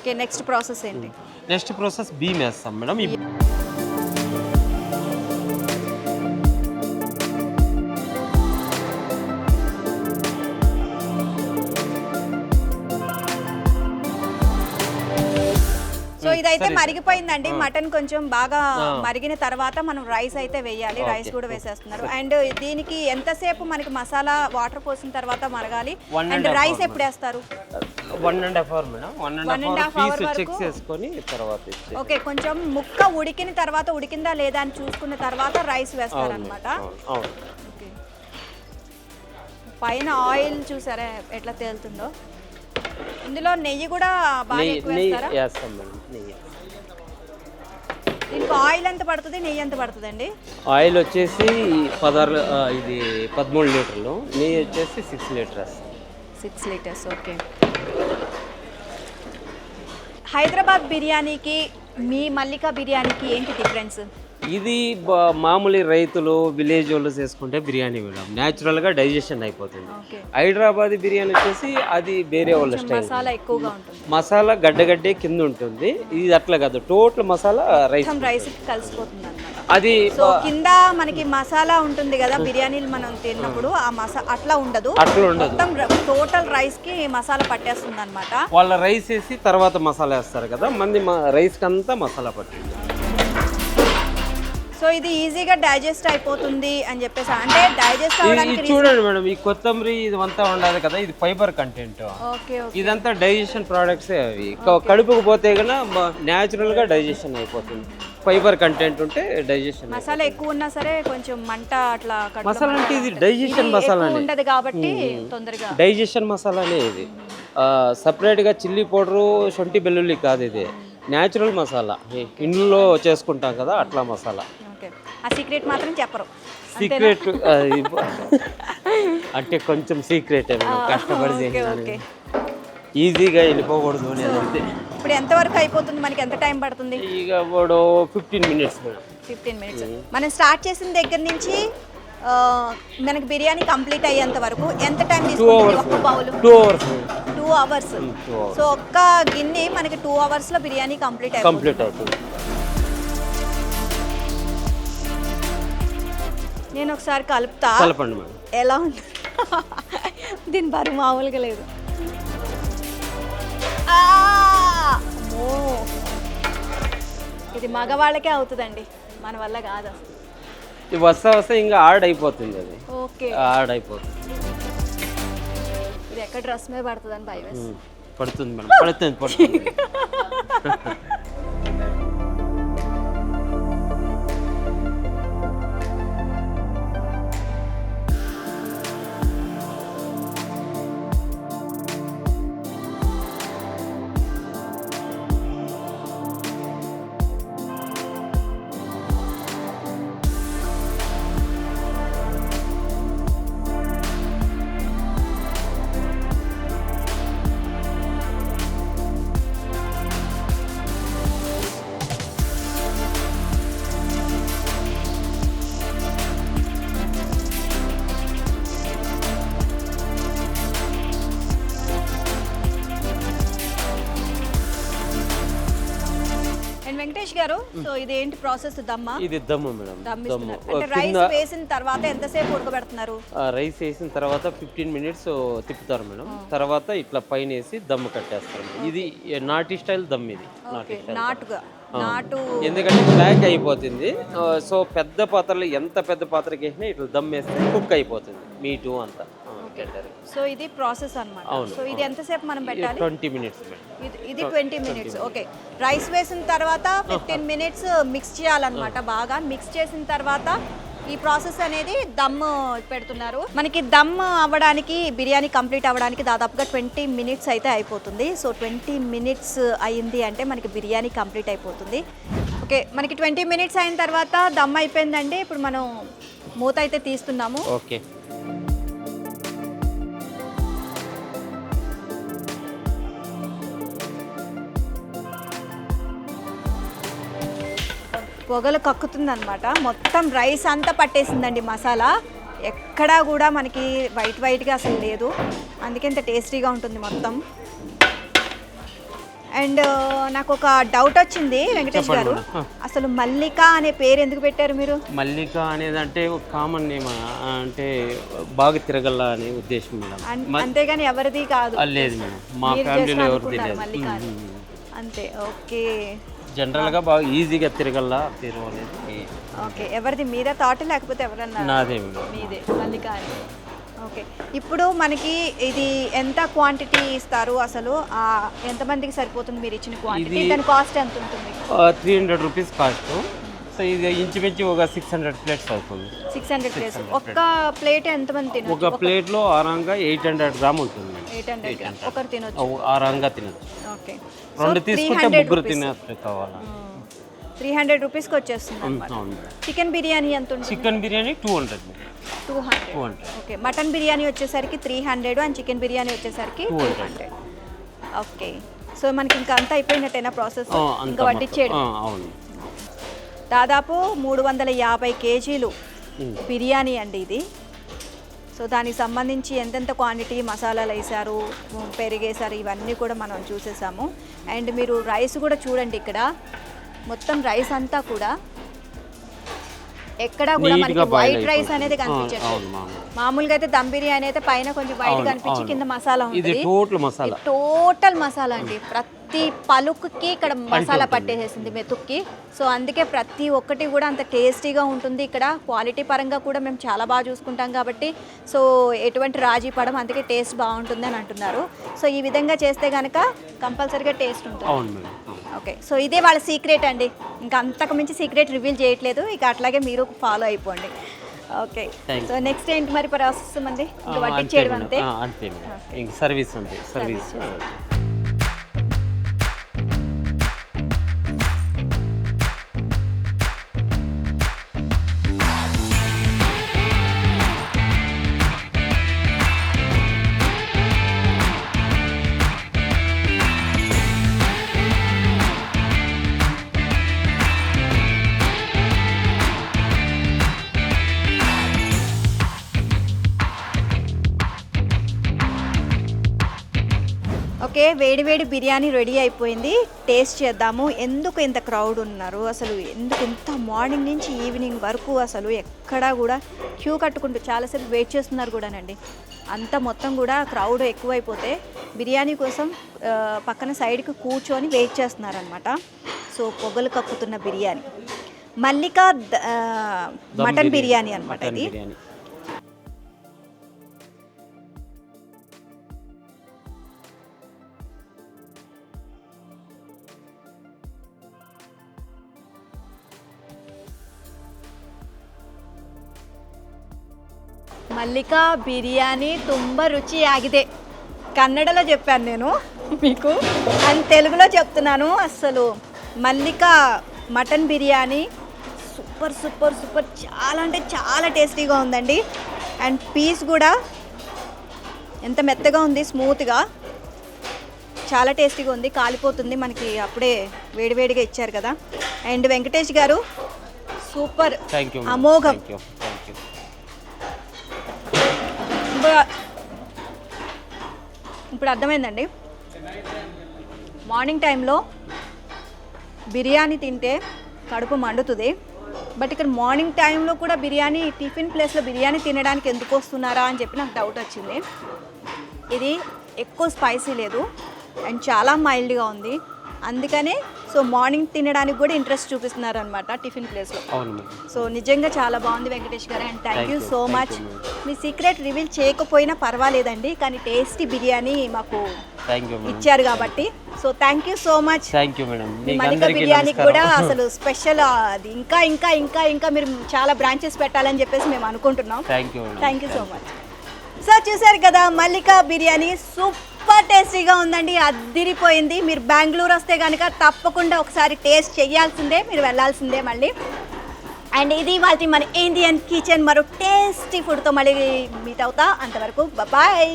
Okay next process ఏంటి? Next process బీమ్ వేస్తాం మేడం. ఇదైతే మరిగిపోయిందండి. మటన్ కొంచెం బాగా మరిగిన తర్వాత మనం రైస్ అయితే వేయాలి. రైస్ కూడా వేసేస్తున్నారు. అండ్ దీనికి ఎంతసేపు మనకి మసాలా వాటర్ పోసిన తర్వాత మరగాలి? అండ్ రైస్ ఎప్పుడు వేస్తారు? One and half hour madam. One and half hour check? చేసుకొని తర్వాత. ఓకే. కొంచెం ముక్క ఉడికిన తర్వాత ఉడికిందా లేదా అని చూసుకున్న తర్వాత రైస్ అవును, అవును. పైన ఆయిల్ చూసారా ఎట్లా తేలుతుందో? ఇందులో నెయ్యి కూడా బాగా ఎక్కువ వేస్తారా? దీనికి ఆయిల్ ఎంత పడుతుంది నెయ్యి ఎంత పడుతుందండి? ఆయిల్ వచ్చేసి పదహారు ఇది పదమూడు లీటర్లు నెయ్యి వచ్చేసి six litres. Six litres okay. Hyderabad బిర్యానీకి మీ మల్లికా బిర్యానీకి ఏంటి డిఫరెన్స్? ఇది మామూలు రైతులు విలేజ్ వాళ్ళు చేసుకుంటే బిర్యానీ మేడం. న్యాచురల్గా డైజెషన్ అయిపోతుంది. హైదరాబాద్ బిర్యానీ వచ్చేసి అది వేరే వాళ్ళ స్టైల్. మసాలా ఎక్కువగా ఉంటుంది. మసాలా గడ్డగడ్డే కింద ఉంటుంది. ఇది అట్లా కాదు. టోటల్ మసాలా రైస్ రైస్ కలిసిపోతుంది అది కింద మనకి మసాలా ఉంటుంది కదా బిర్యానీలు మనం తిన్నప్పుడు ఆ. మసా అట్లా ఉండదు. అట్లా ఉండదు. టోటల్ రైస్కి మసాలా పట్టేస్తుంది అనమాట వాళ్ళ రైస్ వేసి తర్వాత మసాలా వేస్తారు కదా మంది రైస్కి అంతా మసాలా పట్టింది. సో ఇది ఈజీగా డైజెస్ట్ అయిపోతుంది అని చెప్పేసి అంటే డైజెస్ట్ అవడానికి చూడండి మేడం ఈ కొత్తిమీర ఇది అంతా ఉండదు కదా ఇది ఫైబర్ కంటెంట్. Okay okay. ఇదంతా డైజెషన్ ప్రోడక్ట్స్ అవి. కడుపుకు పోతే కన్నా న్యాచురల్గా డైజెషన్ అయిపోతుంది. ఫైబర్ కంటెంట్ ఉంటే డైజెషన్ మసాలా ఎక్కువ ఉన్నా సరే కొంచెం మంట అట్లా మసాలా అంటే ఇది డైజెషన్ మసాలా ఉండదు కాబట్టి తొందరగా. డైజెషన్ మసాలానే ఇది. సపరేట్గా చిల్లీ పౌడరు శొంఠి వెల్లుల్లి కాదు ఇది. న్యాచురల్ మసాలా. ఇంట్లో చేసుకుంటాం కదా అట్లా మసాలా. ఆ సీక్రెట్ మాత్రం చెప్పరు. సీక్రెట్ అంటే కొంచెం సీక్రెట్ కష్టపడి ఈజీగా వెళ్ళిపోకూడదు ఇప్పుడు ఎంతవరకు అయిపోతుంది? మనకి ఎంత టైం పడుతుంది? ఇక వాడు ఫిఫ్టీన్ మినిట్స్ ఫిఫ్టీన్ మినిట్స్. మనం స్టార్ట్ చేసిన దగ్గర నుంచి మనకి బిర్యానీ కంప్లీట్ అయ్యేంత వరకు ఎంత టైం తీసుకుంటుంది ఒక్క bowl? Two hours two hours. So ఒక్క గిన్నె మనకి టూ అవర్స్లో బిర్యానీ కంప్లీట్ కంప్లీట్ అవుతుంది. నేను ఒకసారి కలుపుతా. కలపండి మేడం. ఎలా ఉంది దీని బరువు మామూలుగా లేదు. ఇది మగవాళ్ళకే అవుతుందండి. మన వల్ల కాదు. ఇది వస్తా వస్తే ఇంకా ఆడ్ అయిపోతుంది అది. ఓకే. ఆడ్ అయిపోతుంది. ఇది ఎక్కడ డ్రెస్ మీద పడుతుందని భయం పడుతుంది మేడం. పడుతుంది పడుతుంది. గారు సో ఇది ఏంటి ప్రాసెస్? దమ్మా? ఇది దమ్ము మేడం దమ్ దమ్ము. అంటే రైస్ వేసిన తర్వాత ఎంతసేపు ఉడకబెడుతున్నారు? ఆ, రైస్ వేసిన తర్వాత ఫిఫ్టీన్ మినిట్స్ తిప్పుతారు మేడం. తర్వాత ఇట్లా పైన వేసి దమ్ము కట్టేస్తారు. ఇది నాటి స్టైల్ దమ్ ఇది. నాటుగా. నాటు ఎందుకంటే బ్లాక్ అయిపోతుంది. సో పెద్ద పాత్రలు ఎంత పెద్ద పాత్రకి వేసినా ఇట్లా దమ్ వేస్తే కుక్ అయిపోతుంది. మీటు అంతా. సో ఇది ప్రాసెస్ అన్నమాట. సో ఇది ఎంతసేపు మనం పెట్టాలి? Twenty minutes madam. ఇది ఇది ట్వంటీ మినిట్స్ ఓకే. రైస్ వేసిన తర్వాత ఫిఫ్టీన్ మినిట్స్ మిక్స్ చేయాలన్నమాట బాగా. మిక్స్ చేసిన తర్వాత ఈ ప్రాసెస్ అనేది దమ్ పెడుతున్నారు. మనకి దమ్ అవ్వడానికి బిర్యానీ కంప్లీట్ అవ్వడానికి దాదాపుగా ట్వంటీ మినిట్స్ అయితే అయిపోతుంది. సో ట్వంటీ మినిట్స్ అయింది అంటే మనకి బిర్యానీ కంప్లీట్ అయిపోతుంది. ఓకే మనకి ట్వంటీ మినిట్స్ అయిన తర్వాత దమ్ అయిపోయిందండి. ఇప్పుడు మనం మూత అయితే తీస్తున్నాము. ఓకే. పొగలు కక్కుతుంది అనమాట మొత్తం రైస్ అంతా పట్టేసిందండి మసాలా. ఎక్కడా కూడా మనకి వైట్ వైట్గా అసలు లేదు. అందుకే ఇంత టేస్టీగా ఉంటుంది మొత్తం. అండ్ నాకు ఒక డౌట్ వచ్చింది వెంకటేష్ గారు. అసలు మల్లిక అనే పేరు ఎందుకు పెట్టారు మీరు? మల్లిక అనేది అంటే కామన్ నేమ్ అంటే బాగా తిరగల అనే ఉద్దేశం మేడం. అంతేగాని ఎవరిది కాదు. లేదు మేడం. మా ఫ్యామిలీలో. అంతే ఓకే. జనరల్గా బాగా ఈజీగా తిరగల పేరు అనేది ఓకే. ఎవరిది మీదే థాట్ లేకపోతే ఎవరన్నా నాదే. మీదే. మల్లిక ఓకే. ఇప్పుడు మనకి ఇది ఎంత క్వాంటిటీ ఇస్తారు అసలు? ఎంతమందికి సరిపోతుంది మీరు ఇచ్చిన క్వాంటిటీ దాని కాస్ట్ ఎంత ఉంటుంది three hundred rupees cost so ఇది ఇంచుమించి ఒక సిక్స్ హండ్రెడ్ ప్లేట్స్ అవుతుంది. సిక్స్ హండ్రెడ్ ప్లేస్ ఒక్క ప్లేట్ ఎంతమంది తినొచ్చు? ఒక ప్లేట్లో ఆరంగా ఎయిట్ హండ్రెడ్ గ్రామ్ ఉంటుంది. ఎయిట్ హండ్రెడ్ ఒకరు తినొచ్చు. ఆరంగా తినచ్చు. ఓకే రెండు తీసుకుంటే ముగ్గురు తినచ్చు కావాలా? త్రీ హండ్రెడ్ రూపీస్కి వచ్చేస్తుంది చికెన్ బిర్యానీ ఎంత ఉంటుంది? Chicken biryani two hundred two hundred okay mutton biryani వచ్చేసరికి three hundred and chicken biryani వచ్చేసరికి టూ హండ్రెడ్ ఓకే సో మనకి ఇంకా అంతా అయిపోయినట్టేనా ప్రాసెస్ ఇంకా వడ్డిచ్చేయడం అవును. దాదాపు మూడు వందల యాభై కేజీలు. బిర్యానీ అండి ఇది. సో దానికి సంబంధించి ఎంతెంత క్వాంటిటీ మసాలాలు వేసారు పెరిగేశారు ఇవన్నీ కూడా మనం చూసేసాము. అండ్ మీరు రైస్ కూడా చూడండి ఇక్కడ. మొత్తం రైస్ అంతా కూడా ఎక్కడ కూడా మనకి వైట్ రైస్ అనేది మామూలు. మామూలుగా అయితే దమ్ బిర్యానీ అయితే పైన కొంచెం వైట్ కనిపించి. కింద మసాలా ఉంటుంది. టోటల్ మసాలా. టోటల్ మసాలా అండి. ప్రతి పలుకుకి ఇక్కడ మసాలా పట్టేసేసింది మెతుక్కి. సో అందుకే ప్రతి ఒక్కటి కూడా అంత టేస్టీగా ఉంటుంది. ఇక్కడ క్వాలిటీ పరంగా కూడా మేము చాలా బాగా చూసుకుంటాం కాబట్టి. సో ఎటువంటి రాజీ పడం అందుకే టేస్ట్ బాగుంటుంది అని అంటున్నారు. సో ఈ విధంగా చేస్తే కనుక కంపల్సరీగా టేస్ట్ ఉంటుంది. ఓకే. సో ఇదే వాళ్ళ సీక్రెట్ అండి. ఇంకా అంతకు మించి సీక్రెట్ రివీల్ చేయట్లేదు. ఇక అట్లాగే మీరు ఫాలో అయిపోండి. ఓకే. సో నెక్స్ట్ ఏంటి మరి ప్రాసెస్ మంది వడ్డించేయడం. అంతే. సర్వీస్ అంతే సర్వీస్ ఓకే వేడి వేడి బిర్యానీ రెడీ అయిపోయింది. టేస్ట్ చేద్దాము. ఎందుకు ఇంత క్రౌడ్ ఉన్నారు? అసలు ఎందుకు ఇంత మార్నింగ్ నుంచి ఈవినింగ్ వరకు అసలు ఎక్కడా కూడా క్యూ కట్టుకుంటూ చాలాసేపు వెయిట్ చేస్తున్నారు కూడానండి. అంత మొత్తం కూడా క్రౌడ్ ఎక్కువైపోతే బిర్యానీ కోసం పక్కన సైడ్కి కూర్చొని వెయిట్ చేస్తున్నారనమాట సో పొగలు కక్కుతున్న బిర్యానీ. మల్లిక మటన్ బిర్యానీ. అనమాట మటన్ మల్లిక బిర్యానీ తుంబ ఆగిదే కన్నడలో చెప్పాను నేను. మీకు? అండ్ తెలుగులో చెప్తున్నాను అస్సలు. Mallika mutton biryani super super super. చాలా అంటే చాలా టేస్టీగా ఉందండి. అండ్ పీస్ కూడా ఎంత మెత్తగా ఉంది స్మూత్గా. చాలా టేస్టీగా ఉంది కాలిపోతుంది. మనకి అప్పుడే వేడివేడిగా ఇచ్చారు కదా. అండ్ వెంకటేష్ గారు సూపర్ అమోఘం. ఇప్పుడు అర్థమైందండి. మార్నింగ్ టైంలో బిర్యానీ తింటే కడుపు మండుతుంది. బట్ ఇక్కడ మార్నింగ్ టైంలో కూడా బిర్యానీ టిఫిన్ ప్లేస్లో బిర్యానీ తినడానికి ఎందుకు వస్తున్నారా అని చెప్పి నాకు డౌట్ వచ్చింది. ఇది ఎక్కువ స్పైసీ లేదు. అండ్ చాలా మైల్డ్గా ఉంది. అందుకనే సో మార్నింగ్ తినడానికి కూడా ఇంట్రెస్ట్ చూపిస్తున్నారు అనమాట టిఫిన్ ప్లేస్లో. సో నిజంగా చాలా బాగుంది Venkatesh garu and thank you so much. Me secret reveal చేయకపోయినా పర్వాలేదండి కానీ టేస్టీ బిర్యానీ మాకు ఇచ్చారు కాబట్టి. So thank you so much. Thank you madam. మీ మీకు మలిక అందరికీ బిర్యానీకి కూడా అసలు స్పెషల్ అది ఇంకా ఇంకా ఇంకా ఇంకా మీరు చాలా బ్రాంచెస్ పెట్టాలని చెప్పేసి మేము అనుకుంటున్నాం. Thank you madam. Thank you so much so చూసారు కదా మల్లిక బిర్యానీ సూపర్ టేస్టీగా ఉందండి అద్దిరిపోయింది మీరు బెంగళూరు వస్తే కనుక తప్పకుండా ఒకసారి టేస్ట్ చేయాల్సిందే మీరు వెళ్ళాల్సిందే మళ్ళీ. అండ్ ఇది వాళ్ళ మన ఇండియన్ కిచెన్ మరో టేస్టీ ఫుడ్తో మళ్ళీ మీట్ అవుతా. అంతవరకు బాయ్